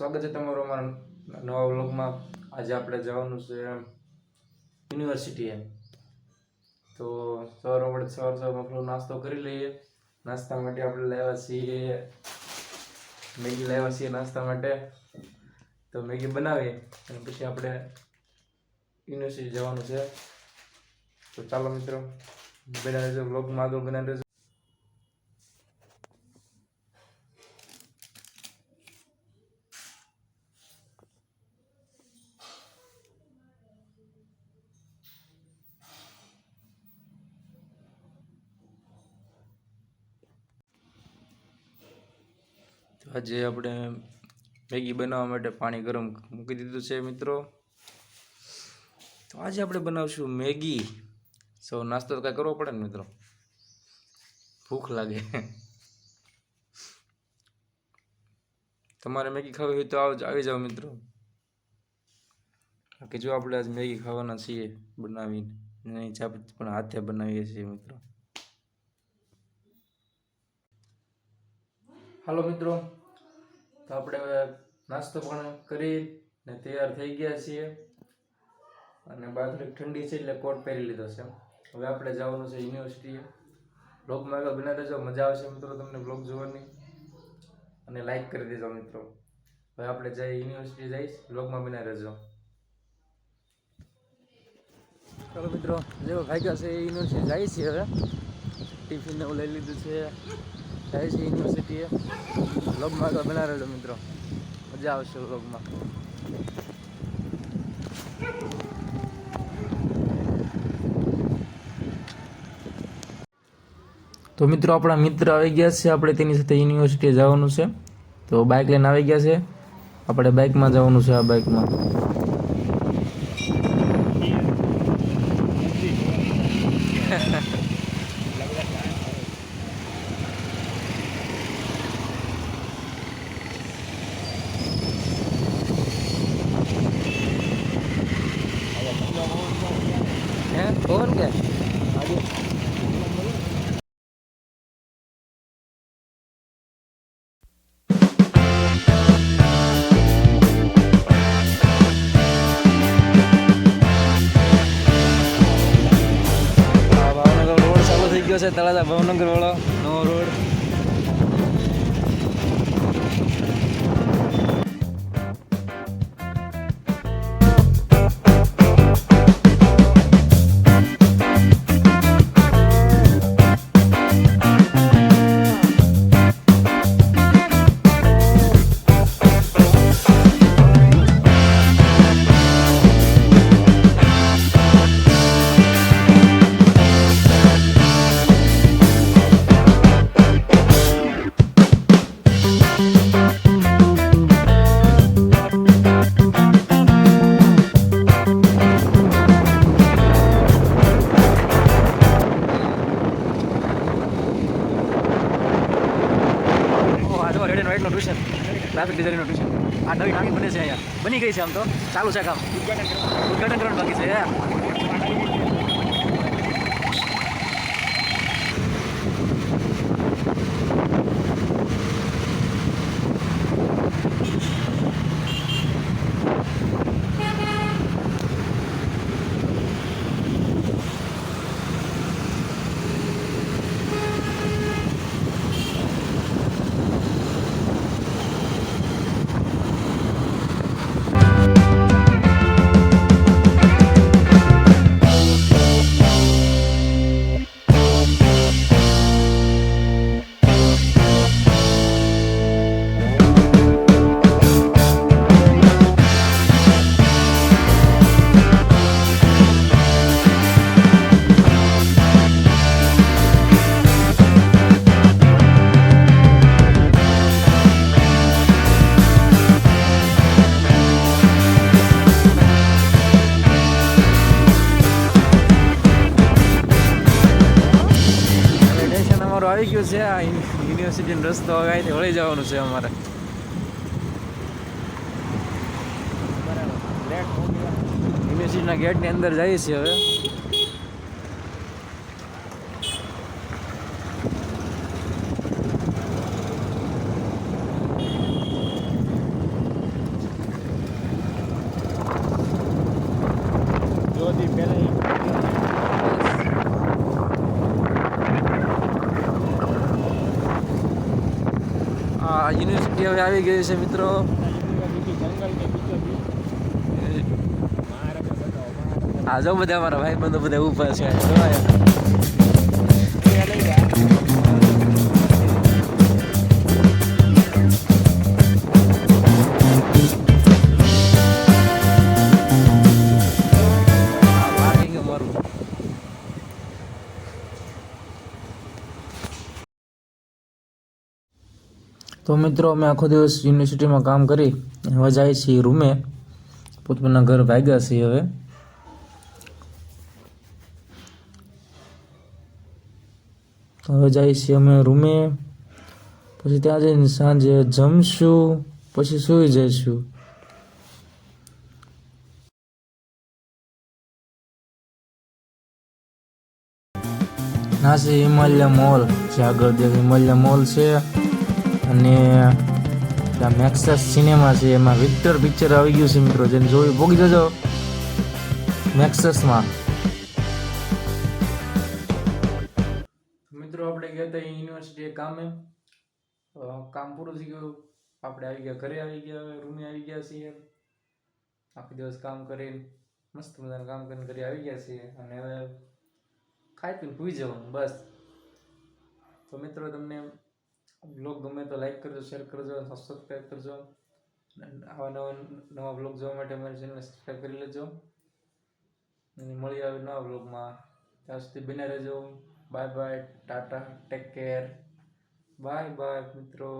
સ્વાગત છે તમારું અમારા નવા વ્લોગમાં. આજે આપણે જવાનું છે યુનિવર્સિટીએ તો સવાર આપણે સવાર સવારમાં થોડો નાસ્તો કરી લઈએ. નાસ્તા માટે આપણે લાવ્યા છીએ, મેગી લાવ્યા છીએ નાસ્તા માટે. તો મેગી બનાવીએ અને પછી આપણે યુનિવર્સિટી જવાનું છે. તો ચાલો મિત્રો બનાવી વ્લોગમાં આગળ બના આજે આપણે મેગી બનાવવા માટે પાણી ગરમ મૂકી દીધું છે મિત્રો. તો આજે આપણે બનાવશું મેગી. સૌ નાસ્તો કાંઈ કરવો પડે ને મિત્રો? ભૂખ લાગે. તમારે મેગી ખાવી હોય તો આવ આવી જાઓ મિત્રો. કે જો આપણે આજ મેગી ખાવાના છીએ બનાવીને, નહીં પણ હાથે બનાવીએ છીએ મિત્રો. હાલો મિત્રો. તો આપણે હવે નાસ્તો પણ કરી ને તૈયાર થઈ ગયા છીએ. અને બાથરૂમ ઠંડી છે એટલે કોટ પહેરી લીધો છે. હવે આપણે જવાનું છે યુનિવર્સિટીએ બ્લોગમાં આગળ બનાવી દેજો, મજા આવશે મિત્રો તમને બ્લોગ જોવાની. અને લાઈક કરી દેજો મિત્રો. હવે આપણે જઈએ યુનિવર્સિટી જઈશ બ્લોગમાં બનાવી દેજો ચાલો મિત્રો, જેવો ભાગ્યા છે એ યુનિવર્સિટી જાય છે હવે. ટિફિન એવું લઈ લીધું છે. જાય છે યુનિવર્સિટીએ. વ્લોગમાં તો બના રહેલો મિત્રો. મજા આવશે વ્લોગમાં તો મિત્રો આપણા મિત્ર આવી ગયા છે. આપણે તેની સાથે યુનિવર્સિટીએ જવાનું છે. તો બાઇક લઈને આવી ગયા છે. આપણે બાઇકમાં જવાનું છે આ બાઇકમાં છે તળાજા ભાવનગર વાળો નવો રોડ. ગ્રાફિક ડિઝાઇનનું ટ્યુશન આ નવી નાની બને છે અહીંયા. બની ગઈ છે આમ તો. ચાલુ છે કામ. ઉદઘાટન કરવાનું બાકી છે ગયું છે આ યુનિવર્સિટીનો રસ્તો હવે અહીંથી વળી જવાનું છે અમારે યુનિવર્સિટીના ગેટની અંદર જઈએ છીએ હવે બધી પહેલાં આ યુનિવર્સિટી હવે આવી ગઈ છે મિત્રો. આ જો બધા અમારા ભાઈ બંધો બધા ઊભા છે. તો મિત્રો, અમે આખો દિવસ યુનિવર્સિટીમાં કામ કરી, હવે જાય છીએ રૂમે. પોતપોતાના ઘર ભાગ્યા છીએ હવે. હવે જાય છીએ અમે રૂમે. પછી ત્યાં જઈને સાંજે જમશું, પછી સૂઈ જઈશું. નાસી હિમાલય મોલ. જે આગળ જે હિમાલય મોલ છે. અને આ મેક્સસ સિનેમા છે, એમાં વિક્ટર પિક્ચર આવી ગયું છે મિત્રો, જેને જોયું, ભોગી જજો. મેક્સસમાં મિત્રો, આપણે ગયા હતા યુનિવર્સિટી કામે. કામ પૂરું થઈ ગયું. આપણે આવી ગયા, ઘરે આવી ગયા હવે રૂમે આવી ગયા છીએ. આખો દિવસ કામ કરીને, મસ્ત મજાનું કામ કરીને ઘરે આવી ગયા છીએ. અને હવે ખાઈ પીને ભૂઈ જવાનું, બસ. તો મિત્રો, તમને બ્લોગ ગમે તો લાઈક કરજો શેર કરજો અને સબસ્ક્રાઈબ કરજો. આવા નવા નવા બ્લોગ જોવા માટે અમારી ચેનલને સબસ્ક્રાઈબ કરી લેજો. અને મળી આવે નવા બ્લોગમાં ત્યાં સુધી બને રહેજો. Bye bye tata take care bye bye મિત્રો.